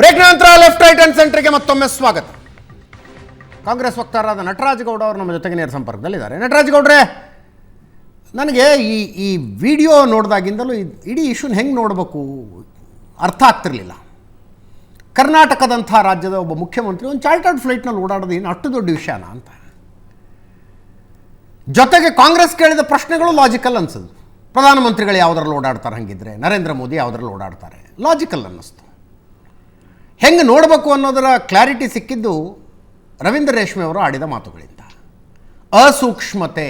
Break ನಂತರ left right and ಸೆಂಟ್ರಿಗೆ ಮತ್ತೊಮ್ಮೆ ಸ್ವಾಗತ. ಕಾಂಗ್ರೆಸ್ ವಕ್ತಾರರಾದ ನಟರಾಜ್ ಗೌಡ ಅವರು ನಮ್ಮ ಜೊತೆಗೆ ನೇರ ಸಂಪರ್ಕದಲ್ಲಿದ್ದಾರೆ. ನಟರಾಜ್ ಗೌಡ್ರೆ, ನನಗೆ ಈ ಈ ವಿಡಿಯೋ ನೋಡಿದಾಗಿಂದಲೂ ಇಡೀ ಇಶ್ಯೂನ ಹೆಂಗೆ ನೋಡಬೇಕು ಅರ್ಥ ಆಗ್ತಿರಲಿಲ್ಲ. ಕರ್ನಾಟಕದಂಥ ರಾಜ್ಯದ ಒಬ್ಬ ಮುಖ್ಯಮಂತ್ರಿ ಒಂದು ಚಾರ್ಟರ್ಡ್ ಫ್ಲೈಟ್ನಲ್ಲಿ ಓಡಾಡೋದು ಏನು ಅಷ್ಟು ದೊಡ್ಡ ವಿಷಯನ ಅಂತ. ಜೊತೆಗೆ ಕಾಂಗ್ರೆಸ್ ಕೇಳಿದ ಪ್ರಶ್ನೆಗಳು ಲಾಜಿಕಲ್ ಅನ್ಸೋದು. ಪ್ರಧಾನಮಂತ್ರಿಗಳು ಯಾವುದ್ರಲ್ಲಿ ಓಡಾಡ್ತಾರೆ ಹಂಗಿದ್ರೆ? ನರೇಂದ್ರ ಮೋದಿ ಯಾವುದ್ರಲ್ಲಿ ಓಡಾಡ್ತಾರೆ? ಲಾಜಿಕಲ್ ಅನ್ನಿಸ್ತು. ಹೆಂಗೆ ನೋಡಬೇಕು ಅನ್ನೋದರ ಕ್ಲಾರಿಟಿ ಸಿಕ್ಕಿದ್ದು ರವೀಂದ್ರ ರೇಷ್ಮೆ ಅವರು ಆಡಿದ ಮಾತುಗಳಿಂದ. ಅಸೂಕ್ಷ್ಮತೆ.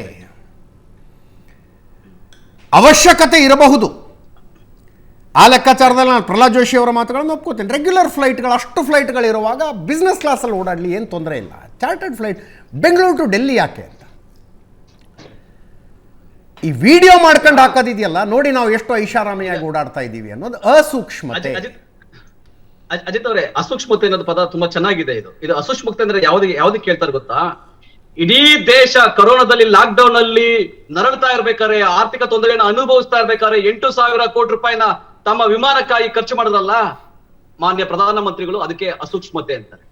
ಅವಶ್ಯಕತೆ ಇರಬಹುದು. ಆ ಲೆಕ್ಕಾಚಾರದಲ್ಲಿ ನಾನು ಪ್ರಹ್ಲಾದ್ ಜೋಶಿ ಅವರ ಮಾತುಗಳನ್ನು ಒಪ್ಕೋತೀನಿ. ರೆಗ್ಯುಲರ್ ಫ್ಲೈಟ್ಗಳು ಅಷ್ಟು ಫ್ಲೈಟ್ಗಳಿರುವಾಗ ಬಿಸ್ನೆಸ್ ಕ್ಲಾಸಲ್ಲಿ ಓಡಾಡಲಿ, ಏನು ತೊಂದರೆ ಇಲ್ಲ. Chartered flight Bengaluru to Delhi ಯಾಕೆ ಅಂತ. ಈ ವಿಡಿಯೋ ಮಾಡ್ಕೊಂಡು ಹಾಕೋದಿದೆಯಲ್ಲ, ನೋಡಿ ನಾವು ಎಷ್ಟು ಐಷಾರಾಮಿಯಾಗಿ ಓಡಾಡ್ತಾ ಇದ್ದೀವಿ ಅನ್ನೋದು ಅಸೂಕ್ಷ್ಮತೆ. ಅಜಿತ್ ಅಜ್- ಅವರೇ, ಅಸೂಕ್ಷ್ಮತೆ ಅನ್ನೋದು ಪದ ತುಂಬಾ ಚೆನ್ನಾಗಿದೆ ಇದು. ಇದು ಅಸೂಕ್ಷ್ಮತೆ ಅಂದ್ರೆ ಯಾವ್ದು ಯಾವ್ದಕ್ಕೆ ಕೇಳ್ತಾರೆ ಗೊತ್ತಾ? ಇಡೀ ದೇಶ ಕೊರೋನಾದಲ್ಲಿ ಲಾಕ್ ಡೌನ್ ಅಲ್ಲಿ ನರಳ್ತಾ ಇರ್ಬೇಕಾದ್ರೆ, ಆರ್ಥಿಕ ತೊಂದರೆಯನ್ನು ಅನುಭವಿಸ್ತಾ ಇರ್ಬೇಕಾದ್ರೆ ಎಂಟು ಸಾವಿರ ಕೋಟಿ ರೂಪಾಯಿನ ತಮ್ಮ ವಿಮಾನಕ್ಕಾಗಿ ಖರ್ಚು ಮಾಡೋದಲ್ಲ ಮಾನ್ಯ ಪ್ರಧಾನ ಮಂತ್ರಿಗಳು ಅದಕ್ಕೆ ಅಸೂಕ್ಷ್ಮತೆ ಅಂತಾರೆ.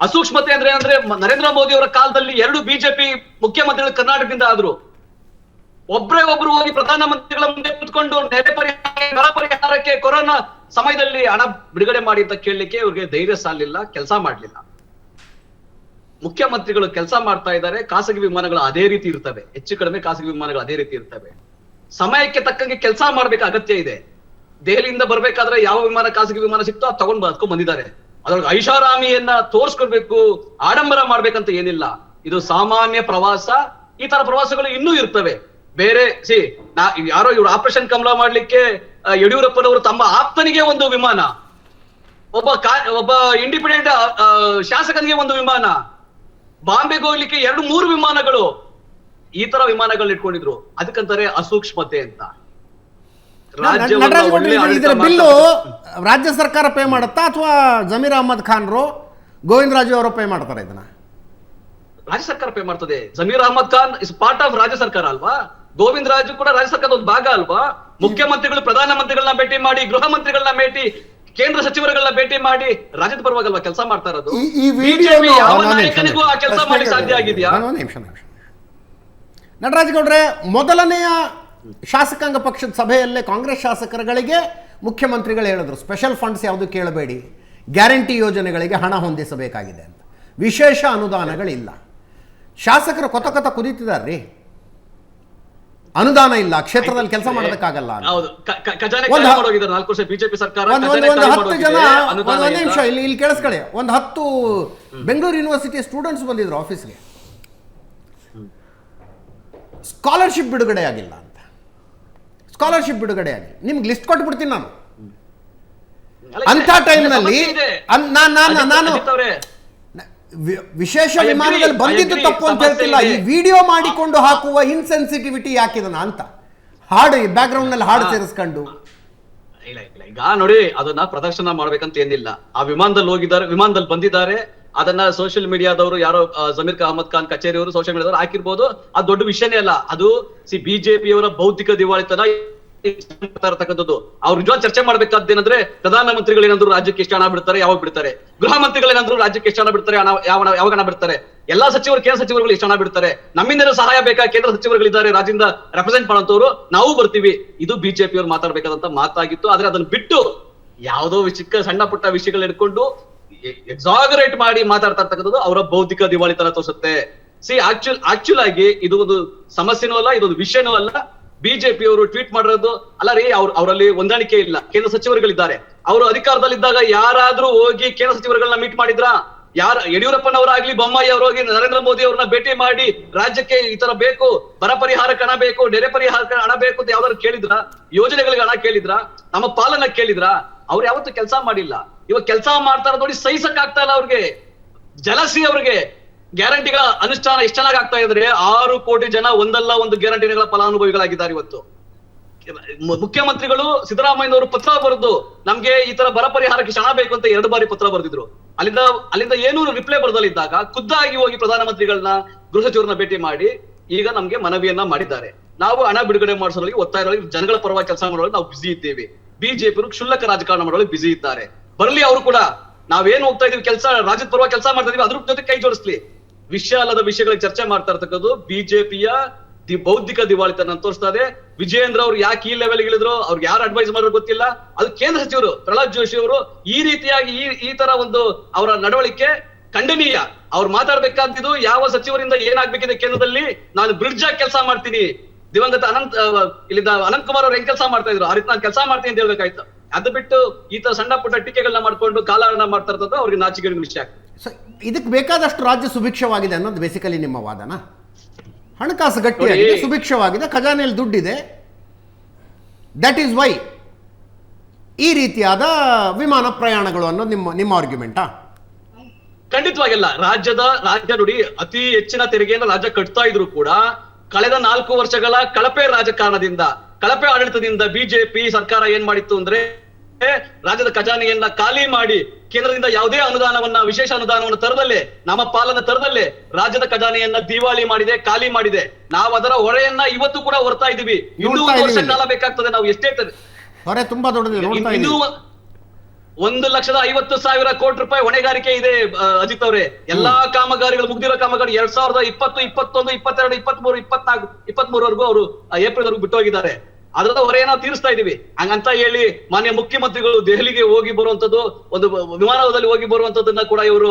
ಅಸೂಕ್ಷ್ಮತೆ ಅಂದ್ರೆ ಅಂದ್ರೆ ನರೇಂದ್ರ ಮೋದಿ ಅವರ ಕಾಲದಲ್ಲಿ ಎರಡು ಬಿಜೆಪಿ ಮುಖ್ಯಮಂತ್ರಿಗಳು ಕರ್ನಾಟಕದಿಂದ ಆದ್ರು. ಒಬ್ರೇ ಒಬ್ರು ಹೋಗಿ ಪ್ರಧಾನಮಂತ್ರಿಗಳ ಮುಂದೆ ಕುತ್ಕೊಂಡು ನೆರೆ ಪರಿಹಾರ, ಬರ ಪರಿಹಾರಕ್ಕೆ ಕೊರೋನಾ ಸಮಯದಲ್ಲಿ ಹಣ ಬಿಡುಗಡೆ ಮಾಡಿ ಅಂತ ಕೇಳಲಿಕ್ಕೆ ಇವ್ರಿಗೆ ಧೈರ್ಯ ಸಾಲಿಲ್ಲ, ಕೆಲಸ ಮಾಡ್ಲಿಲ್ಲ. ಮುಖ್ಯಮಂತ್ರಿಗಳು ಕೆಲಸ ಮಾಡ್ತಾ ಇದ್ದಾರೆ, ಖಾಸಗಿ ವಿಮಾನಗಳು ಅದೇ ರೀತಿ ಇರ್ತವೆ. ಹೆಚ್ಚು ಕಡಿಮೆ ಖಾಸಗಿ ವಿಮಾನಗಳು ಅದೇ ರೀತಿ ಇರ್ತವೆ. ಸಮಯಕ್ಕೆ ತಕ್ಕಂಗೆ ಕೆಲಸ ಮಾಡ್ಬೇಕು ಅಗತ್ಯ ಇದೆ. ದೆಹಲಿಯಿಂದ ಬರ್ಬೇಕಾದ್ರೆ ಯಾವ ವಿಮಾನ, ಖಾಸಗಿ ವಿಮಾನ ಸಿಕ್ತೋ ಅದು ತಗೊಂಡ್ ಬರ್ಕೊಂಡ್ ಬಂದಿದ್ದಾರೆ. ಅದ್ರೊಳಗೆ ಐಷಾರಾಮಿಯನ್ನ ತೋರ್ಸ್ಕೊಡ್ಬೇಕು ಆಡಂಬರ ಮಾಡ್ಬೇಕಂತ ಏನಿಲ್ಲ. ಇದು ಸಾಮಾನ್ಯ ಪ್ರವಾಸ, ಈ ತರ ಪ್ರವಾಸಗಳು ಇನ್ನೂ ಇರ್ತವೆ. ಬೇರೆ ಸಿ ನಾ ಯಾರೋ ಇವ್ರು ಆಪರೇಷನ್ ಕಮಲ ಮಾಡ್ಲಿಕ್ಕೆ ಯಡಿಯೂರಪ್ಪನವರು ತಮ್ಮ ಆಪ್ತನಿಗೆ ಒಂದು ವಿಮಾನ. ಒಬ್ಬ ಕಾ ಒಬ್ಬ ಇಂಡಿಪೆಂಡೆಂಟ್ ಶಾಸಕನಿಗೆ ಒಂದು ವಿಮಾನ. ಬಾಂಬೆಗೆ ಹೋಗ್ಲಿಕ್ಕೆ ಎರಡು ಮೂರು ವಿಮಾನಗಳು. ಈ ತರ ವಿಮಾನಗಳು ಇಟ್ಕೊಂಡಿದ್ರು. ಅದಕ್ಕಂತಾರೆ ಅಸೂಕ್ಷ್ಮತೆ ಅಂತ. ಬಿಲ್ಲು ರಾಜ್ಯ ಸರ್ಕಾರ ಪೇ ಮಾಡುತ್ತಾ ಅಥವಾ ಜಮೀರ್ ಅಹಮದ್ ಖಾನ್ರು ಗೋವಿಂದ ರಾಜು ಅವರು ಪೇ ಮಾಡ್ತಾರೆ ಇದನ್ನ? ರಾಜ್ಯ ಸರ್ಕಾರ ಪೇ ಮಾಡ್ತದೆ. Zameer Ahmed Khan is part of ರಾಜ್ಯ ಸರ್ಕಾರ ಅಲ್ವಾ? ಗೋವಿಂದ ರಾಜು ಕೂಡ ರಾಜ್ಯ ಸರ್ಕಾರದ ಒಂದು ಭಾಗ ಅಲ್ವಾ? ಮುಖ್ಯಮಂತ್ರಿಗಳು ಪ್ರಧಾನ ಮಂತ್ರಿಗಳನ್ನ ಭೇಟಿ ಮಾಡಿ ಗೃಹ ಮಂತ್ರಿಗಳನ್ನ ಭೇಟಿ ಕೇಂದ್ರ ಸಚಿವರುಗಳನ್ನ ಭೇಟಿ ಮಾಡಿ ರಾಜ್ಯದ ಪರವಾಗಲ್ವಾ ಕೆಲಸ ಮಾಡ್ತಾ ಇರೋದು? ಈ- ಈ ವಿಡಿಯೋ BJP ಯಾವ ನಾಯಕನಿಗೂ ಆ ಕೆಲಸ ಮಾಡಿ ಸಾಧ್ಯ ಆಗಿದೆಯಾ? ಒಂದು ನಿಮಿಷ ನಿಮಿಷ. ನಟರಾಜ್ ಗೌಡ್ರೆ ಮೊದಲನೆಯ ಶಾಸಕಾಂಗ ಪಕ್ಷದ ಸಭೆಯಲ್ಲೇ ಕಾಂಗ್ರೆಸ್ ಶಾಸಕರುಗಳಿಗೆ ಮುಖ್ಯಮಂತ್ರಿಗಳು ಹೇಳಿದ್ರು ಸ್ಪೆಷಲ್ ಫಂಡ್ಸ್ ಯಾವುದು ಕೇಳಬೇಡಿ ಗ್ಯಾರಂಟಿ ಯೋಜನೆಗಳಿಗೆ ಹಣ ಹೊಂದಿಸಬೇಕಾಗಿದೆ ಅಂತ. ವಿಶೇಷ ಅನುದಾನಗಳಿಲ್ಲ. ಶಾಸಕರು ಕೊತ ಕೊತ ಕುದೀತಿದಾರ್ರಿ. ಅನುದಾನ ಇಲ್ಲ ಕ್ಷೇತ್ರದಲ್ಲಿ ಕೆಲಸ ಮಾಡೋದಕ್ಕಾಗಲ್ಲ ಹತ್ತು ಜನ ಒಂದು ನಿಮಿಷ ಇಲ್ಲಿ ಇಲ್ಲಿ ಕೇಳಿಸ್ಕೊಳ್ಳಿ. ಒಂದು ಹತ್ತು ಬೆಂಗಳೂರು ಯೂನಿವರ್ಸಿಟಿ ಸ್ಟೂಡೆಂಟ್ಸ್ ಬಂದಿದ್ರು ಆಫೀಸ್ಗೆ ಸ್ಕಾಲರ್ಶಿಪ್ ಬಿಡುಗಡೆ ಆಗಿಲ್ಲ ಅಂತ. ಸ್ಕಾಲರ್ಶಿಪ್ ಬಿಡುಗಡೆ ಆಗಿಲ್ಲ ನಿಮ್ಗೆ ಲಿಸ್ಟ್ ಕೊಟ್ಬಿಡ್ತೀನಿ ನಾನು. ಅಂತ ಅಂಥ ಟೈಮ್ನಲ್ಲಿ ಇದೆ. ನಾನು ವಿಶೇಷ ವಿಮಾನದಲ್ಲಿ ಬಂದಿದ್ದು ತಪ್ಪು ಅಂತ ಹೇಳ್ತಿಲ್ಲ. ಈ ವಿಡಿಯೋ ಮಾಡಿಕೊಂಡು ಹಾಕುವ ಇನ್ಸೆನ್ಸಿಟಿವಿಟಿ ಯಾಕಿದನ ಅಂತ. ಹಾಡು ಬ್ಯಾಕ್ಗ್ರೌಂಡ್ನಲ್ಲಿ ಹಾಡು ಸೇರಿಸ್ಕೊಂಡು. ಇಲ್ಲ ಇಲ್ಲ ಈಗ ನೋಡಿ ಅದನ್ನ ಪ್ರದರ್ಶನ ಮಾಡ್ಬೇಕಂತ ಏನಿಲ್ಲ. ಆ ವಿಮಾನದಲ್ಲಿ ಹೋಗಿದ್ದಾರೆ ವಿಮಾನದಲ್ಲಿ ಬಂದಿದ್ದಾರೆ. ಅದನ್ನ ಸೋಷಿಯಲ್ ಮೀಡಿಯಾದವರು ಯಾರೋ ಜಮೀರ್ ಅಹಮದ್ ಖಾನ್ ಕಚೇರಿಯವರು ಸೋಷಿಯಲ್ ಮೀಡಿಯಾದವರು ಹಾಕಿರ್ಬೋದು. ಅದು ದೊಡ್ಡ ವಿಷಯನೇ ಅಲ್ಲ. ಅದು ಸಿ ಬಿಜೆಪಿಯವರ ಬೌದ್ಧಿಕ ದಿವಾಳಿತನ ಇರತಕ್ಕಂಥದ್ದು ಅವ್ರ ನಿಜವಾಗಿ ಚರ್ಚೆ ಮಾಡ್ಬೇಕಾದ್ದೇನಂದ್ರೆ ಪ್ರಧಾನಮಂತ್ರಿಗಳು ಏನಂದ್ರು ರಾಜ್ಯಕ್ಕೆ ಎಷ್ಟು ಹಣ ಬಿಡ್ತಾರೆ, ಯಾವಾಗ ಬಿಡ್ತಾರೆ? ಗೃಹ ಮಂತ್ರಿಗಳು ಏನಂದ್ರು ರಾಜ್ಯಕ್ಕೆ ಎಷ್ಟು ಹಣ ಬಿಡ್ತಾರೆ ಯಾವ ಯಾವಾಗ ಹಣ ಬಿಡ್ತಾರೆ? ಎಲ್ಲಾ ಸಚಿವರು, ಕೇಂದ್ರ ಸಚಿವರುಗಳು ಎಷ್ಟು ಹಣ ಬಿಡ್ತಾರೆ? ನಮ್ಮಿಂದ ಸಹಾಯ ಬೇಕಾ? ಕೇಂದ್ರ ಸಚಿವರುಗಳಿದ್ದಾರೆ, ರಾಜ್ಯದಿಂದ ರೆಪ್ರೆಸೆಂಟ್ ಮಾಡುವಂತವ್ರು ನಾವು ಬರ್ತೀವಿ. ಇದು ಬಿಜೆಪಿ ಅವ್ರು ಮಾತಾಡ್ಬೇಕಾದಂತ ಮಾತಾಗಿತ್ತು. ಆದ್ರೆ ಅದನ್ನ ಬಿಟ್ಟು ಯಾವುದೋ ಚಿಕ್ಕ ಸಣ್ಣ ಪುಟ್ಟ ವಿಷಯಗಳು ಇಟ್ಕೊಂಡು ಎಕ್ಸಾಗರೇಟ್ ಮಾಡಿ ಮಾತಾಡ್ತಾ ಇರ್ತಕ್ಕಂಥದ್ದು ಅವರ ಬೌದ್ಧಿಕ ದಿವಾಳಿತನ ತೋರಿಸುತ್ತೆ. ಸಿ ಆಕ್ಚುಲ್ ಆಕ್ಚುಲ್ ಆಗಿ ಇದು ಒಂದು ಸಮಸ್ಯೆನೂ ಅಲ್ಲ, ಇದೊಂದು ವಿಷಯನೂ ಅಲ್ಲ. ಬಿಜೆಪಿ ಅವರು ಟ್ವೀಟ್ ಮಾಡಿರೋದು, ಅಲ್ಲ ರೀ, ಅವ್ರ, ಅವರಲ್ಲಿ ಹೊಂದಾಣಿಕೆ ಇಲ್ಲ. ಕೇಂದ್ರ ಸಚಿವರುಗಳಿದ್ದಾರೆ. ಅವರು ಅಧಿಕಾರದಲ್ಲಿದ್ದಾಗ ಯಾರಾದ್ರೂ ಹೋಗಿ ಕೇಂದ್ರ ಸಚಿವರುಗಳನ್ನ ಮೀಟ್ ಮಾಡಿದ್ರಾ? ಯಾರ, ಯಡಿಯೂರಪ್ಪನವರಾಗ್ಲಿ, ಬೊಮ್ಮಾಯಿ ಹೋಗಿ ನರೇಂದ್ರ ಮೋದಿ ಅವ್ರನ್ನ ಭೇಟಿ ಮಾಡಿ ರಾಜ್ಯಕ್ಕೆ ಈ ತರ ಬೇಕು, ಬರ ಪರಿಹಾರಕ್ಕೆ ಹಣ ಬೇಕು, ನೆರೆ ಪರಿಹಾರಕ್ಕೆ ಹಣ ಬೇಕು ಅಂತ ಯಾವ್ದಾದ್ರು ಕೇಳಿದ್ರ? ಯೋಜನೆಗಳಿಗೆ ಹಣ ಕೇಳಿದ್ರ? ನಮ್ಮ ಪಾಲನ ಕೇಳಿದ್ರ? ಅವ್ರು ಯಾವತ್ತೂ ಕೆಲಸ ಮಾಡಿಲ್ಲ. ಇವಾಗ ಕೆಲಸ ಮಾಡ್ತಾರ ನೋಡಿ ಸಹಿಸಕ್ ಆಗ್ತಾ ಇಲ್ಲ ಅವ್ರಿಗೆ. ಜಲಸಿ ಅವ್ರಿಗೆ. ಗ್ಯಾರಂಟಿಗಳ ಅನುಷ್ಠಾನ ಎಷ್ಟು ಚೆನ್ನಾಗಿ ಆಗ್ತಾ ಇದ್ರೆ? ಆರು ಕೋಟಿ ಜನ ಒಂದಲ್ಲ ಒಂದು ಗ್ಯಾರಂಟಿಗಳ ಫಲಾನುಭವಿಗಳಾಗಿದ್ದಾರೆ ಇವತ್ತು. ಮುಖ್ಯಮಂತ್ರಿಗಳು ಸಿದ್ದರಾಮಯ್ಯನವರು ಪತ್ರ ಬರೆದು ನಮ್ಗೆ ಈ ತರ ಬರ ಪರಿಹಾರಕ್ಕೆ ಕ್ಷಣ ಬೇಕು ಅಂತ ಎರಡು ಬಾರಿ ಪತ್ರ ಬರೆದಿದ್ರು. ಅಲ್ಲಿಂದ ಅಲ್ಲಿಂದ ಏನು ರಿಪ್ಲೈ ಬರದಲ್ಲಿದ್ದಾಗ ಖುದ್ದಾಗಿ ಹೋಗಿ ಪ್ರಧಾನಮಂತ್ರಿಗಳನ್ನ ಗೃಹ ಸಚಿವರನ್ನ ಭೇಟಿ ಮಾಡಿ ಈಗ ನಮ್ಗೆ ಮನವಿಯನ್ನ ಮಾಡಿದ್ದಾರೆ. ನಾವು ಹಣ ಬಿಡುಗಡೆ ಮಾಡಿಸೋದ್ರಲ್ಲಿ, ಒತ್ತಾಯ ಜನಗಳ ಪರವಾಗಿ ಕೆಲಸ ಮಾಡೋದ್ರಲ್ಲಿ ನಾವು ಬಿಸಿ ಇದ್ದೇವೆ. ಬಿಜೆಪಿ ಕ್ಷುಲ್ಲಕ ರಾಜಕಾರಣ ಮಾಡೋದ್ರಲ್ಲಿ ಬಿಸಿ ಇದ್ದಾರೆ. ಬರಲಿ ಅವರು ಕೂಡ. ನಾವೇನ್ ಹೋಗ್ತಾ ಇದೀವಿ ಕೆಲಸ, ರಾಜ್ಯದ ಪರವಾಗಿ ಕೆಲಸ ಮಾಡ್ತಾ ಇದೀವಿ, ಅದ್ರ ಜೊತೆ ಕೈ ಜೋಡಿಸ್ಲಿ. ವಿಷಯ ಅಲ್ಲದ ವಿಷಯಗಳಿಗೆ ಚರ್ಚೆ ಮಾಡ್ತಾ ಇರ್ತಕ್ಕದ್ದು ಬಿಜೆಪಿಯ ದಿ ಬೌದ್ಧಿಕ ದಿವಾಳಿತನ ತೋರಿಸ್ತಾ ಇದೆ. ವಿಜಯೇಂದ್ರ ಅವ್ರು ಯಾಕೆ ಈ ಲೆವೆಲ್ ಇಳಿದ್ರು? ಅವ್ರಿಗೆ ಯಾರು ಅಡ್ವೈಸ್ ಮಾಡೋರು ಗೊತ್ತಿಲ್ಲ. ಅದು ಕೇಂದ್ರ ಸಚಿವರು, ಪ್ರಹ್ಲಾದ್ ಜೋಶಿ ಅವರು ಈ ರೀತಿಯಾಗಿ ಈ ಈ ತರ ಒಂದು ಅವರ ನಡವಳಿಕೆ ಖಂಡನೀಯ. ಅವ್ರು ಮಾತಾಡ್ಬೇಕಾದಿದ್ದು ಯಾವ ಸಚಿವರಿಂದ ಏನಾಗ್ಬೇಕಿದೆ ಕೇಂದ್ರದಲ್ಲಿ ನಾನು ಬ್ರಿಡ್ಜ್ ಆಗಿ ಕೆಲಸ ಮಾಡ್ತೀನಿ. ದಿವಂಗತ ಅನಂತ್ ಇಲ್ಲಿ ಇಲ್ಲಿಂದ ಅನಂತ್ ಕುಮಾರ್ ಅವ್ರು ಹೆಂಗ್ ಕೆಲಸ ಮಾಡ್ತಾ ಇದ್ರು? ಆ ರೀತಿ ನಾನು ಕೆಲಸ ಮಾಡ್ತೀನಿ ಅಂತ ಹೇಳ್ಬೇಕಾಯ್ತು. ಅದು ಬಿಟ್ಟು ಈ ತರ ಸಣ್ಣ ಪುಟ್ಟ ಟೀಕೆಗಳನ್ನ ಮಾಡ್ಕೊಂಡು ಕಾಲಹರಣ ಮಾಡ್ತಾ ಇರ್ತದ್ದು ಅವ್ರಿಗೆ ನಾಚಿಕೆ ವಿಷಯ ಆಗ್ತದೆ ಇದಕ್ಕೆ ಬೇಕಾದಷ್ಟು ರಾಜ್ಯ ಸುಭಿಕ್ಷವಾಗಿದೆ ಅನ್ನೋದು ಬೇಸಿಕಲಿ ನಿಮ್ಮ ವಾದನ? ಹಣಕಾಸು ಗಟ್ಟಿಯಾಗಿದೆ. ಸುಭಿಕ್ಷವಾಗಿದೆ ಖಜಾನೆಯಲ್ಲಿ ದುಡ್ಡಿದೆ. ದಟ್ ಈಸ್ ವೈ ಈ ರೀತಿಯಾದ ವಿಮಾನ ಪ್ರಯಾಣಗಳು ಅನ್ನೋದು ನಿಮ್ಮ ನಿಮ್ಮ ಆರ್ಗ್ಯುಮೆಂಟಾ ಖಂಡಿತವಾಗಿಲ್ಲ. ರಾಜ್ಯದ ರಾಜ್ಯ ನುಡಿ ಅತಿ ಹೆಚ್ಚಿನ ತೆರಿಗೆಯನ್ನು ರಾಜ್ಯ ಕಟ್ತಾ ಇದ್ರು ಕೂಡ ಕಳೆದ ನಾಲ್ಕು ವರ್ಷಗಳ ಕಳಪೆ ರಾಜಕಾರಣದಿಂದ ಕಳಪೆ ಆಡಳಿತದಿಂದ ಬಿಜೆಪಿ ಸರ್ಕಾರ ಏನ್ ಮಾಡಿತ್ತು ಅಂದ್ರೆ ರಾಜ್ಯದ ಖಜಾನೆಯನ್ನ ಖಾಲಿ ಮಾಡಿ ಕೇಂದ್ರದಿಂದ ಯಾವುದೇ ಅನುದಾನವನ್ನ ವಿಶೇಷ ಅನುದಾನವನ್ನು ತರದಲ್ಲೇ ನಮ್ಮ ಪಾಲನ ತರದಲ್ಲೇ ರಾಜ್ಯದ ಖಜಾನೆಯನ್ನ ದಿವಾಳಿ ಮಾಡಿದೆ ಖಾಲಿ ಮಾಡಿದೆ. ನಾವು ಅದರ ಹೊರೆಯನ್ನ ಇವತ್ತು ಕೂಡ ಹೊರತಾ ಇದೀವಿ. ಇನ್ನೂರು ವರ್ಷ ಕಾಲ ಬೇಕಾಗ್ತದೆ ನಾವು ಎಷ್ಟೇ ತರ- ಹೊರೆ ತುಂಬಾ ಇದ್ದೀವಿ. ಒಂದು ಲಕ್ಷದ ಐವತ್ತು ಸಾವಿರ ಕೋಟಿ ರೂಪಾಯಿ ಹೊಣೆಗಾರಿಕೆ ಇದೆ ಅಜಿತ್ ಅವರೇ. ಎಲ್ಲಾ ಕಾಮಗಾರಿಗಳು ಮುಗ್ದಿರೋ ಕಾಮಗಾರಿ ಎರಡ್ ಸಾವಿರದ ಇಪ್ಪತ್ತು ಇಪ್ಪತ್ತೊಂದು ಇಪ್ಪತ್ತೆರಡು ಇಪ್ಪತ್ಮೂರು ಇಪ್ಪತ್ನಾಲ್ಕು ಇಪ್ಪತ್ಮೂರವರೆಗೂ ಅವರು ಏಪ್ರಿಲ್ ವರೆಗೂ ಬಿಟ್ಟು ಹೋಗಿದ್ದಾರೆ ಅದರದ ಹೊರೆಯನ್ನ ತೀರಿಸ್ತಾ ಇದೀವಿ ಹಂಗಂತ ಹೇಳಿ ಮಾನ್ಯ ಮುಖ್ಯಮಂತ್ರಿಗಳು ದೆಹಲಿಗೆ ಹೋಗಿ ಬರುವಂತದ್ದು ಒಂದು ವಿಮಾನದಲ್ಲಿ ಹೋಗಿ ಬರುವಂತದನ್ನ ಕೂಡ ಇವರು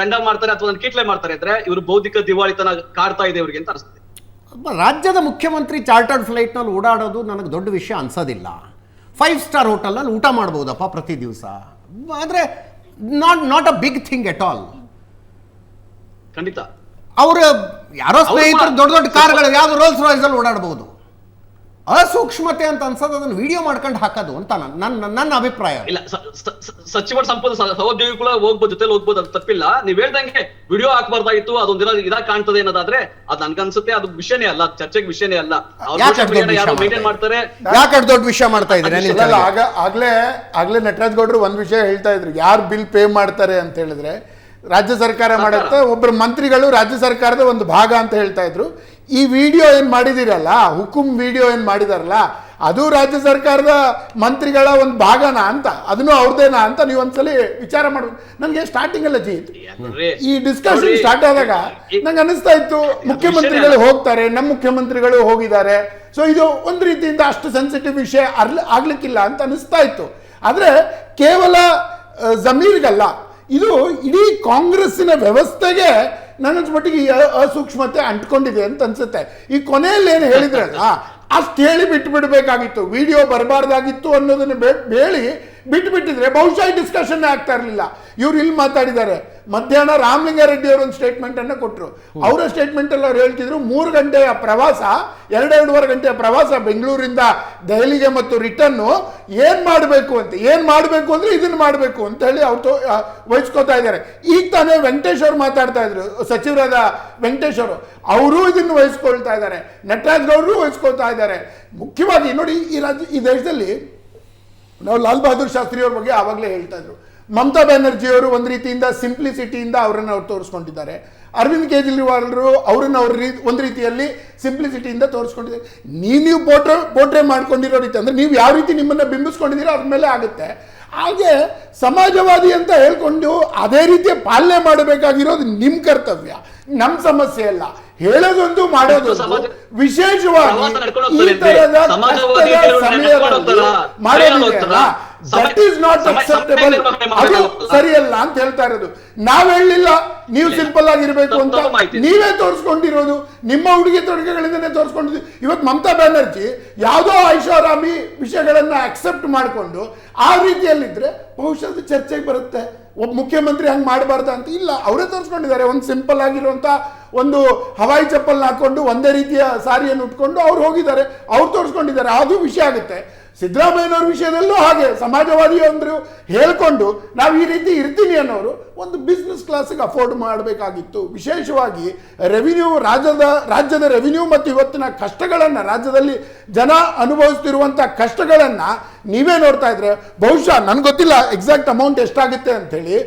ಕಂಡ ಮಾಡ್ತಾರೆ ಅಥವಾ ಕಿಟ್ಲೆ ಮಾಡ್ತಾರೆ ಅಂದ್ರೆ ಇವರು ಬೌದ್ಧಿಕ ದಿವಾಳಿತನ ಕಾಡ್ತಾ ಇದೆ ಇವರಿಗೆ ಅಂತ ಅನಿಸ್ತದೆ ರಾಜ್ಯದ ಮುಖ್ಯಮಂತ್ರಿ ಚಾರ್ಟರ್ಡ್ ಫ್ಲೈಟ್ನಲ್ಲಿ ಓಡಾಡೋದು ನನಗೆ ದೊಡ್ಡ ವಿಷಯ ಅನ್ಸೋದಿಲ್ಲ. ಫೈವ್ ಸ್ಟಾರ್ ಹೋಟೆಲಲ್ಲಿ ಊಟ ಮಾಡ್ಬೋದಪ್ಪ ಪ್ರತಿ ದಿವಸ. ಆದರೆ not not a big thing at all. ಖಂಡಿತ. ಅವರು ಯಾರೋ ಸ್ನೇಹಿತರು ದೊಡ್ಡ ದೊಡ್ಡ ಕಾರ್ಗಳು ಯಾವ್ದು ರೋಲ್ಸ್ ರಾಯ್ಸಲ್ಲಿ ಓಡಾಡ್ಬೋದು. ಅಸೂಕ್ಷ್ಮತೆ ಅಂತ ಅನ್ಸೋದು ಅದನ್ನ ವಿಡಿಯೋ ಮಾಡ್ಕೊಂಡು ಹಾಕೋದು ಅಂತ ನನ್ನ ನನ್ನ ಅಭಿಪ್ರಾಯ ಇಲ್ಲ ಸಚಿವರ ಸಂಪದ ಸಹೋದ್ಯೋಗಿ ಕೂಡ ಹೋಗ್ಬೋದು ಜೊತೆಲಿ ಹೋಗ್ಬೋದು ಅದು ತಪ್ಪಿಲ್ಲ. ನೀವ್ ಹೇಳ್ದಂಗೆ ವಿಡಿಯೋ ಹಾಕ್ಬಾರ್ದಾಗಿತ್ತು ಅದೊಂದಿನ ಇದಾಗ ಕಾಣ್ತದೆ ಅನ್ನೋದಾದ್ರೆ ಅದ್ ನನ್ಗನ್ಸುತ್ತೆ ಅದು ವಿಷಯನೇ ಅಲ್ಲ ಚರ್ಚೆಗೆ ವಿಷಯನೇ ಅಲ್ಲ. ಯಾರು ಮೇಂಟೈನ್ ಮಾಡ್ತಾರೆ? ಯಾಕೆ ದೊಡ್ಡ ವಿಷಯ ಮಾಡ್ತಾ ಇದ್ರೆ ಆಗ ಆಗ್ಲೇ ಆಗ್ಲೇ ನಟರಾಜ್ ಗೌಡ್ರು ಒಂದ್ ವಿಷಯ ಹೇಳ್ತಾ ಇದ್ರು ಯಾರು ಬಿಲ್ ಪೇ ಮಾಡ್ತಾರೆ ಅಂತ ಹೇಳಿದ್ರೆ ರಾಜ್ಯ ಸರ್ಕಾರ ಮಾಡುತ್ತೆ ಒಬ್ಬರು ಮಂತ್ರಿಗಳು ರಾಜ್ಯ ಸರ್ಕಾರದ ಒಂದು ಭಾಗ ಅಂತ ಹೇಳ್ತಾ ಇದ್ರು. ಈ ವಿಡಿಯೋ ಏನು ಮಾಡಿದಿರಲ್ಲ? ಹುಕುಂ ವಿಡಿಯೋ ಏನು ಮಾಡಿದಾರಲ್ಲ? ಅದು ರಾಜ್ಯ ಸರ್ಕಾರದ ಮಂತ್ರಿಗಳ ಒಂದು ಭಾಗನಾ ಅಂತ ಅದನ್ನು ಅವ್ರದ್ದೇನಾ ಅಂತ ನೀವು ಒಂದ್ಸಲಿ ವಿಚಾರ ಮಾಡ್ಬೇಕು. ನನಗೆ ಸ್ಟಾರ್ಟಿಂಗ್ ಎಲ್ಲ ಜಿ ಈ ಡಿಸ್ಕಷನ್ ಸ್ಟಾರ್ಟ್ ಆದಾಗ ನಂಗೆ ಅನಿಸ್ತಾ ಇತ್ತು ಮುಖ್ಯಮಂತ್ರಿಗಳು ಹೋಗ್ತಾರೆ ನಮ್ಮ ಮುಖ್ಯಮಂತ್ರಿಗಳು ಹೋಗಿದ್ದಾರೆ. ಸೊ ಇದು ಒಂದು ರೀತಿಯಿಂದ ಅಷ್ಟು ಸೆನ್ಸಿಟಿವ್ ವಿಷಯ ಅರ್ಲಿ ಆಗ್ಲಿಕ್ಕಿಲ್ಲ ಅಂತ ಅನಿಸ್ತಾ ಇತ್ತು. ಆದರೆ ಕೇವಲ ಜಮೀರ್ಗಲ್ಲ ಇದು ಇಡೀ ಕಾಂಗ್ರೆಸ್ಸಿನ ವ್ಯವಸ್ಥೆಗೆ ನನ್ನ ಮಟ್ಟಿಗೆ ಈ ಅಸೂಕ್ಷ್ಮತೆ ಅಂಟ್ಕೊಂಡಿದೆ ಅಂತ ಅನ್ಸುತ್ತೆ. ಈ ಕೊನೆಯಲ್ಲಿ ಏನು ಹೇಳಿದ್ರಲ್ಲ ಅಷ್ಟು ಹೇಳಿ ಬಿಟ್ಟು ಬಿಡಬೇಕಾಗಿತ್ತು ವಿಡಿಯೋ ಬರಬಾರ್ದಾಗಿತ್ತು ಅನ್ನೋದನ್ನು ಹೇಳಿ ಬಿಟ್ಟು ಬಿಟ್ಟಿದ್ರೆ ಬಹುಶಃ ಡಿಸ್ಕಷನ್ ಆಗ್ತಾ ಇರಲಿಲ್ಲ. ಇವ್ರು ಇಲ್ಲಿ ಮಾತಾಡಿದ್ದಾರೆ. ಮಧ್ಯಾಹ್ನ ರಾಮಲಿಂಗಾರೆಡ್ಡಿ ಅವರು ಒಂದು ಸ್ಟೇಟ್ಮೆಂಟ್ ಅನ್ನ ಕೊಟ್ಟರು ಅವರ ಸ್ಟೇಟ್ಮೆಂಟ್ ಅಲ್ಲಿ ಅವ್ರು ಹೇಳ್ತಿದ್ರು ಮೂರು ಗಂಟೆಯ ಪ್ರವಾಸ ಎರಡೆರಡೂವರೆ ಗಂಟೆಯ ಪ್ರವಾಸ ಬೆಂಗಳೂರಿಂದ ದೆಹಲಿಗೆ ಮತ್ತು ರಿಟರ್ನ್ ಏನ್ ಮಾಡಬೇಕು ಅಂತ ಏನ್ ಮಾಡಬೇಕು ಅಂದ್ರೆ ಇದನ್ನ ಮಾಡಬೇಕು ಅಂತ ಹೇಳಿ ಅವ್ರು ವಹಿಸ್ಕೋತಾ ಇದ್ದಾರೆ. ಈಗ ತಾನೇ ವೆಂಕಟೇಶ್ ಅವರು ಮಾತಾಡ್ತಾ ಇದ್ರು ಸಚಿವರಾದ ವೆಂಕಟೇಶ್ ಅವರು. ಅವರು ಇದನ್ನು ವಹಿಸ್ಕೊಳ್ತಾ ಇದ್ದಾರೆ. ನಟರಾಜ್ ಗೌಡರು ವಹಿಸ್ಕೊಳ್ತಾ ಇದ್ದಾರೆ. ಮುಖ್ಯವಾಗಿ ನೋಡಿ ಈ ರಾಜ್ಯ ಈ ದೇಶದಲ್ಲಿ ನಾವು ಲಾಲ್ ಬಹದ್ದೂರ್ ಶಾಸ್ತ್ರಿ ಅವ್ರ ಬಗ್ಗೆ ಆವಾಗಲೇ ಹೇಳ್ತಾ ಇದ್ರು. ಮಮತಾ ಬ್ಯಾನರ್ಜಿ ಅವರು ಒಂದು ರೀತಿಯಿಂದ ಸಿಂಪ್ಲಿಸಿಟಿಯಿಂದ ಅವರನ್ನು ಅವ್ರು ತೋರಿಸ್ಕೊಂಡಿದ್ದಾರೆ. ಅರವಿಂದ್ ಕೇಜ್ರಿವಾಲ್ರು ಅವ್ರನ್ನ ಅವ್ರ ರೀ, ಒಂದು ರೀತಿಯಲ್ಲಿ ಸಿಂಪ್ಲಿಸಿಟಿಯಿಂದ ತೋರಿಸ್ಕೊಂಡಿದ್ದಾರೆ. ನೀವು ನೀವು ಪೋಟ್ರೆ ಪೋಟ್ರೆ ಮಾಡ್ಕೊಂಡಿರೋ ರೀತಿ ಅಂದರೆ ನೀವು ಯಾವ ರೀತಿ ನಿಮ್ಮನ್ನು ಬಿಂಬಿಸ್ಕೊಂಡಿದ್ದೀರೋ ಅದ್ರ ಮೇಲೆ ಆಗುತ್ತೆ. ಹಾಗೆ ಸಮಾಜವಾದಿ ಅಂತ ಹೇಳ್ಕೊಂಡು ಅದೇ ರೀತಿ ಪಾಲನೆ ಮಾಡಬೇಕಾಗಿರೋದು ನಿಮ್ಮ ಕರ್ತವ್ಯ. ನಮ್ಮ ಸಮಸ್ಯೆ ಅಲ್ಲ. ಹೇಳೋದೊಂದು ಮಾಡೋದೊಂದು. ವಿಶೇಷವಾಗಿ ಈ ತರದ? ಸಮಯ- that ಈಸ್ ನಾಟ್ ನಿರ್ವಹಣೆ ಅದು ಸರಿಯಲ್ಲ ಅಂತ ಹೇಳ್ತಾ ಇರೋದು. ನಾವ್ ಹೇಳಲಿಲ್ಲ ನೀವು ಸಿಂಪಲ್ ಆಗಿರ್ಬೇಕು ಅಂತ. ನೀವೇ ತೋರಿಸ್ಕೊಂಡಿರೋದು. ನಿಮ್ಮ ಉಡುಗೆ ತೊಡುಗೆಗಳಿಂದನೇ ತೋರಿಸ್ಕೊಂಡಿದ್ದು. ಇವತ್ತು ಮಮತಾ ಬ್ಯಾನರ್ಜಿ ಯಾವುದೋ ಐಷಾರಾಮಿ ವಿಷಯಗಳನ್ನ ಅಕ್ಸೆಪ್ಟ್ ಮಾಡಿಕೊಂಡು ಆ ರೀತಿಯಲ್ಲಿದ್ರೆ ಬಹುಶಃ ಚರ್ಚೆಗೆ ಬರುತ್ತೆ. ಒಬ್ಬ ಮುಖ್ಯಮಂತ್ರಿ ಹಂಗೆ ಮಾಡಬಾರ್ದ ಅಂತ ಇಲ್ಲ. ಅವರೇ ತೋರಿಸ್ಕೊಂಡಿದ್ದಾರೆ. ಒಂದು ಸಿಂಪಲ್ ಆಗಿರುವಂಥ ಒಂದು ಹವಾಯಿ ಚಪ್ಪಲ್ ಹಾಕೊಂಡು ಒಂದೇ ರೀತಿಯ ಸಾರಿಯನ್ನು ಉಟ್ಕೊಂಡು ಅವ್ರು ಹೋಗಿದ್ದಾರೆ. ಅವ್ರು ತೋರಿಸ್ಕೊಂಡಿದ್ದಾರೆ. ಅದು ವಿಷಯ ಆಗುತ್ತೆ. ಸಿದ್ದರಾಮಯ್ಯನವ್ರ ವಿಷಯದಲ್ಲೂ ಹಾಗೆ ಸಮಾಜವಾದಿ ಅಂದರು ಹೇಳ್ಕೊಂಡು ನಾವು ಈ ರೀತಿ ಇರ್ತೀನಿ ಅನ್ನೋರು ಒಂದು ಬಿಸ್ನೆಸ್ ಕ್ಲಾಸಿಗೆ ಅಫೋರ್ಡ್ ಮಾಡಬೇಕಾಗಿತ್ತು. ವಿಶೇಷವಾಗಿ ರೆವಿನ್ಯೂ ರಾಜ್ಯದ ರಾಜ್ಯದ ರೆವಿನ್ಯೂ ಮತ್ತು ಇವತ್ತಿನ ಕಷ್ಟಗಳನ್ನು ರಾಜ್ಯದಲ್ಲಿ ಜನ ಅನುಭವಿಸ್ತಿರುವಂಥ ಕಷ್ಟಗಳನ್ನು ನೀವೇ ನೋಡ್ತಾ ಇದ್ರೆ ಬಹುಶಃ ನನಗೆ ಗೊತ್ತಿಲ್ಲ ಎಕ್ಸಾಕ್ಟ್ ಅಮೌಂಟ್ ಎಷ್ಟಾಗುತ್ತೆ ಅಂಥೇಳಿ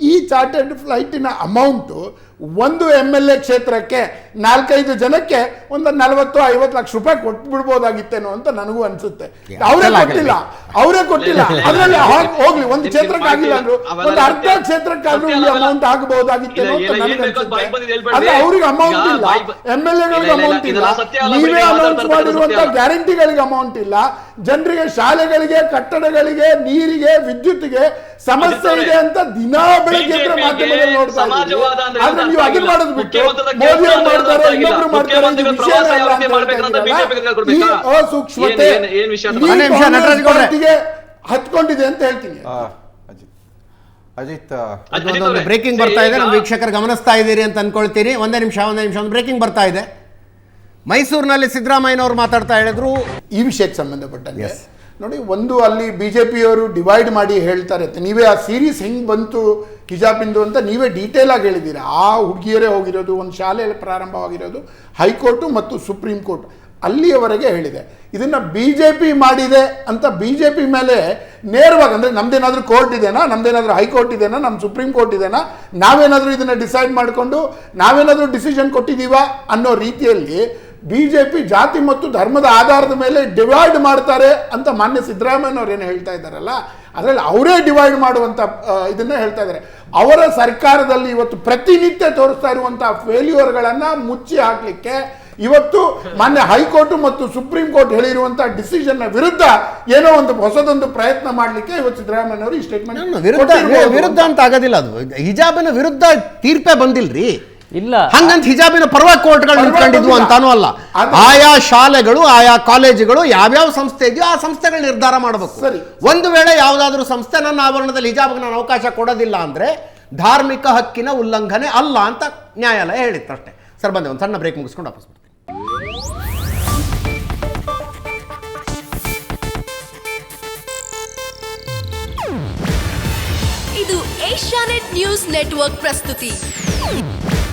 ಈ ಚಾರ್ಟೆಡ್ ಫ್ಲೈಟಿನ ಅಮೌಂಟು ಒಂದು ಎಂ ಎಲ್ ಎ ಕ್ಷೇತ್ರಕ್ಕೆ ನಾಲ್ಕೈದು ಜನಕ್ಕೆ ಒಂದು ನಲವತ್ತು ಐವತ್ತು ಲಕ್ಷ ರೂಪಾಯಿ ಕೊಟ್ಟು ಬಿಡ್ಬೋದಾಗಿತ್ತೇನೋ ಅಂತ ನನಗೂ ಅನ್ಸುತ್ತೆ. ಅವರೇ ಕೊಟ್ಟಿಲ್ಲ. ಅವರೇ ಕೊಟ್ಟಿಲ್ಲ. ಇಲ್ಲ, ಇಲ್ಲ, ಅದರಲ್ಲಿ ಹೋಗ್ಲಿ ಒಂದು ಕ್ಷೇತ್ರಕ್ಕೆ ಆಗಿಲ್ಲ ಅಂದ್ರು ಒಂದು ಅರ್ಧ ಕ್ಷೇತ್ರಕ್ಕಾದ್ರೂ ಈ ಅಮೌಂಟ್ ಆಗಬಹುದಾಗಿತ್ತೇನೋ ಇಲ್ಲ, ಅಂತ ಇಲ್ಲ, ನನಗೆ ಅನ್ಸುತ್ತೆ. ಅದೇ ಅವ್ರಿಗೆ ಅಮೌಂಟ್ ಇಲ್ಲ. ಎಂ ಎಲ್ ಎಗಳಿಗೆ ಇಲ್ಲ, ಇಲ್ಲ, ಅಮೌಂಟ್ ಇಲ್ಲ. ನೀವೇ ಅನೌನ್ಸ್ ಮಾಡಿರುವಂತ ಗ್ಯಾರಂಟಿಗಳಿಗೆ ಅಮೌಂಟ್ ಇಲ್ಲ. ಜನರಿಗೆ ಶಾಲೆಗಳಿಗೆ ಕಟ್ಟಡಗಳಿಗೆ ನೀರಿಗೆ ವಿದ್ಯುತ್ಗೆ ಸಮಸ್ಯೆ ಇದೆ ಅಂತ ದಿನಾ ಬೆಳಗ್ಗೆ ಮಾಧ್ಯಮದಲ್ಲಿ ನೋಡ್ತಾ ಇದ್ದೀವಿ. ಆದ್ರೆ ನೀವು ಅದನ್ನ. ಮಾಡೋದು ಬಿಟ್ಟು ಮೋದಿ ಅವ್ರು ಮಾಡ್ತಾರೆ ಇನ್ನೊಬ್ರು ಮಾಡ್ತಾರೆ ಪಾರ್ಟಿಗೆ ಹತ್ಕೊಂಡಿದೆ ಅಂತ ಹೇಳ್ತೀನಿ. ಅಜಿತ್. ಬ್ರೇಕಿಂಗ್ ಬರ್ತಾ ಇದೆ ನಮ್ಮ ವೀಕ್ಷಕರು ಗಮನಿಸ್ತಾ ಇದ್ದೀರಿ ಅಂತ ಅನ್ಕೊಳ್ತೀನಿ ಒಂದೇ ನಿಮಿಷ ಒಂದೇ ನಿಮಿಷ ಒಂದು ಬ್ರೇಕಿಂಗ್ ಬರ್ತಾ ಇದೆ. ಮೈಸೂರಿನಲ್ಲಿ ಸಿದ್ದರಾಮಯ್ಯನವರು ಮಾತಾಡ್ತಾ ಹೇಳಿದ್ರು. ಈ ವಿಷಯಕ್ಕೆ ಸಂಬಂಧಪಟ್ಟಂಗೆ ನೋಡಿ ಒಂದು ಅಲ್ಲಿ ಬಿ ಜೆ ಪಿಯವರು ಡಿವೈಡ್ ಮಾಡಿ ಹೇಳ್ತಾರೆ ಅಂತ ನೀವೇ ಆ ಸೀರೀಸ್ ಹೆಂಗ್ ಬಂತು ಹಿಜಾಬಿಂದು ಅಂತ ನೀವೇ ಡೀಟೇಲ್ ಆಗಿ ಹೇಳಿದ್ದೀರಾ? ಆ ಹುಡುಗಿಯರೇ ಹೋಗಿರೋದು ಒಂದು ಶಾಲೆಯಲ್ಲಿ ಪ್ರಾರಂಭವಾಗಿರೋದು ಹೈಕೋರ್ಟು ಮತ್ತು ಸುಪ್ರೀಂ ಕೋರ್ಟ್ ಅಲ್ಲಿಯವರೆಗೆ ಹೇಳಿದೆ. ಇದನ್ನ ಪಿ ಮಾಡಿದೆ ಅಂತ ಬಿ ಜೆ ಪಿ ಮೇಲೆ ನೇರವಾಗಿ ಅಂದ್ರೆ ನಮ್ದೇನಾದ್ರೂ ಕೋರ್ಟ್ ಇದೆನಾ ನಮ್ದೇನಾದ್ರೂ ಹೈಕೋರ್ಟ್ ಇದೆನಾ ನಮ್ಮ ಸುಪ್ರೀಂ ಕೋರ್ಟ್ ಇದೆನಾ ನಾವೇನಾದರೂ ಇದನ್ನ ಡಿಸೈಡ್ ಮಾಡಿಕೊಂಡು ನಾವೇನಾದರೂ ಡಿಸಿಷನ್ ಕೊಟ್ಟಿದ್ದೀವಾ ಅನ್ನೋ ರೀತಿಯಲ್ಲಿ ಬಿಜೆಪಿ ಜಾತಿ ಮತ್ತು ಧರ್ಮದ ಆಧಾರದ ಮೇಲೆ ಡಿವೈಡ್ ಮಾಡ್ತಾರೆ ಅಂತ ಮಾನ್ಯ ಸಿದ್ದರಾಮಯ್ಯನವ್ರು ಏನು ಹೇಳ್ತಾ ಇದ್ದಾರಲ್ಲ ಅದರಲ್ಲಿ ಅವರೇ ಡಿವೈಡ್ ಮಾಡುವಂತ ಆ, ಇದನ್ನ ಹೇಳ್ತಾ ಇದ್ದಾರೆ. ಅವರ ಸರ್ಕಾರದಲ್ಲಿ ಇವತ್ತು ಪ್ರತಿನಿತ್ಯ ತೋರಿಸ್ತಾ ಇರುವಂತ ಫೇಲ್ಯೂರ್ಗಳನ್ನು ಮುಚ್ಚಿ ಹಾಕಲಿಕ್ಕೆ ಇವತ್ತು ಮಾನ್ಯ ಹೈಕೋರ್ಟ್ ಮತ್ತು ಸುಪ್ರೀಂ ಕೋರ್ಟ್ ಹೇಳಿರುವಂತಹ ಡಿಸಿಷನ್ ವಿರುದ್ಧ ಏನೋ ಒಂದು ಹೊಸದೊಂದು ಪ್ರಯತ್ನ ಮಾಡ್ಲಿಕ್ಕೆ ಇವತ್ತು ಸಿದ್ದರಾಮಯ್ಯನವರು ಈ ನಾನು ವಿರುದ್ಧ ಸ್ಟೇಟ್ಮೆಂಟ್ ವಿರುದ್ಧ ಅಂತ ಆಗೋದಿಲ್ಲ ಅದು. ಹಿಜಾಬಿನ ವಿರುದ್ಧ ತೀರ್ಪೇ ಬಂದಿಲ್ರಿ. ಇಲ್ಲ. ಹಂಗಂತ ಹಿಜಾಬಿನ ಪರವಾಗಿ ಕೋರ್ಟ್ಗಳು ನಿಂತ್ಕೊಂಡಿದ್ವು. ಅಂತಾನೂ ಅಲ್ಲ. ಆಯಾ ಶಾಲೆಗಳು ಆಯಾ ಕಾಲೇಜುಗಳು ಯಾವ್ಯಾವ ಸಂಸ್ಥೆ ಇದೆಯೋ ಆ ಸಂಸ್ಥೆಗಳು ನಿರ್ಧಾರ ಮಾಡಬೇಕು. ಸರಿ. ಒಂದು ವೇಳೆ ಯಾವುದಾದ್ರೂ ಸಂಸ್ಥೆ ನನ್ನ ಆವರಣದಲ್ಲಿ ಹಿಜಾಬ್ಗೆ ನಾನು ಅವಕಾಶ ಕೊಡೋದಿಲ್ಲ ಅಂದ್ರೆ ಧಾರ್ಮಿಕ ಹಕ್ಕಿನ ಉಲ್ಲಂಘನೆ ಅಲ್ಲ ಅಂತ ನ್ಯಾಯಾಲಯ ಹೇಳಿತ್ತು ಅಷ್ಟೇ. ಸರ್ ಬಂದೆ ಒಂದು ಸಣ್ಣ ಬ್ರೇಕ್ ಮುಗಿಸ್ಕೊಂಡು ವಾಪಸ್ ಬರ್ತೀನಿ. ಇದು ಏಷ್ಯಾನೆಟ್ ನ್ಯೂಸ್ ನೆಟ್ವರ್ಕ್ ಪ್ರಸ್ತುತಿ.